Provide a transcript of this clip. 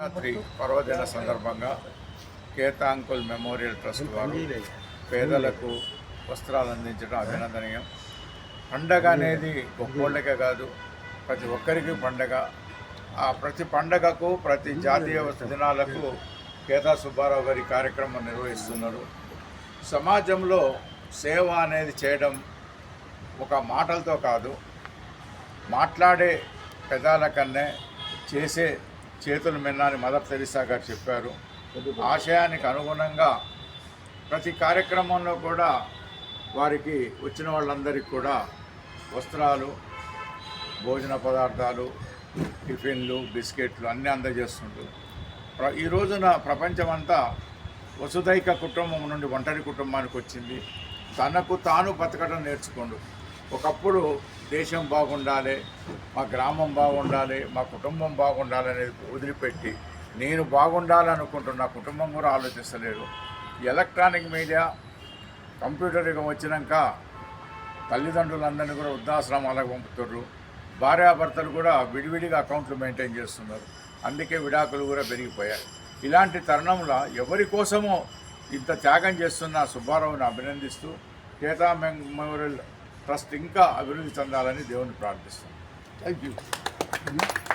శివరాత్రి పర్వదిన సందర్భంగా కేతాంకుల్ memorial trust వారు పేదలకు వస్త్రాలు అందించడం అభినందనీయం. పండగ అనేది గొప్పోళ్ళకే కాదు ప్రతి ఒక్కరికి పండగ. ఆ ప్రతి పండగకు ప్రతి జాతీయ దినాలకు కేతా సుబ్బారావు గారి కార్యక్రమం నిర్వహిస్తున్నారు. సమాజంలో సేవ అనేది చేయడం ఒక మాటలతో కాదు మాట్లాడే పెదాల కన్నే చేసే చేతులు మిన్న మదర్ తెరిసా గారు చెప్పారు. ఆశయానికి అనుగుణంగా ప్రతి కార్యక్రమంలో కూడా వారికి వచ్చిన వాళ్ళందరికీ కూడా వస్త్రాలు భోజన పదార్థాలు టిఫిన్లు బిస్కెట్లు అన్నీ అందజేస్తుంటూ ప్ర ఈ రోజున ప్రపంచమంతా వసుదైక కుటుంబం నుండి ఒంటరి కుటుంబానికి వచ్చింది. తనకు తాను బతకడం నేర్చుకోండు. ఒకప్పుడు దేశం బాగుండాలి మా గ్రామం బాగుండాలి మా కుటుంబం బాగుండాలి అనేది వదిలిపెట్టి నేను బాగుండాలనుకుంటున్న కుటుంబం కూడా ఆలోచిస్తలేరు ఎలక్ట్రానిక్ మీడియా కంప్యూటర్ యుగం వచ్చినాక తల్లిదండ్రులందరినీ కూడా వృద్ధాశ్రమాలకు పంపుతున్నారు భార్యాభర్తలు కూడా విడివిడిగా అకౌంట్లు మెయింటైన్ చేస్తున్నారు. అందుకే విడాకులు కూడా పెరిగిపోయాయి. ఇలాంటి తరుణంలో ఎవరి కోసమో ఇంత త్యాగం చేస్తున్న సుబ్బారావుని అభినందిస్తూ కేతా మెమోరియల్ ట్రస్ట్ ఇంకా అభివృద్ధి చెందాలని దేవుని ప్రార్థిస్తున్నాను థ్యాంక్ యూ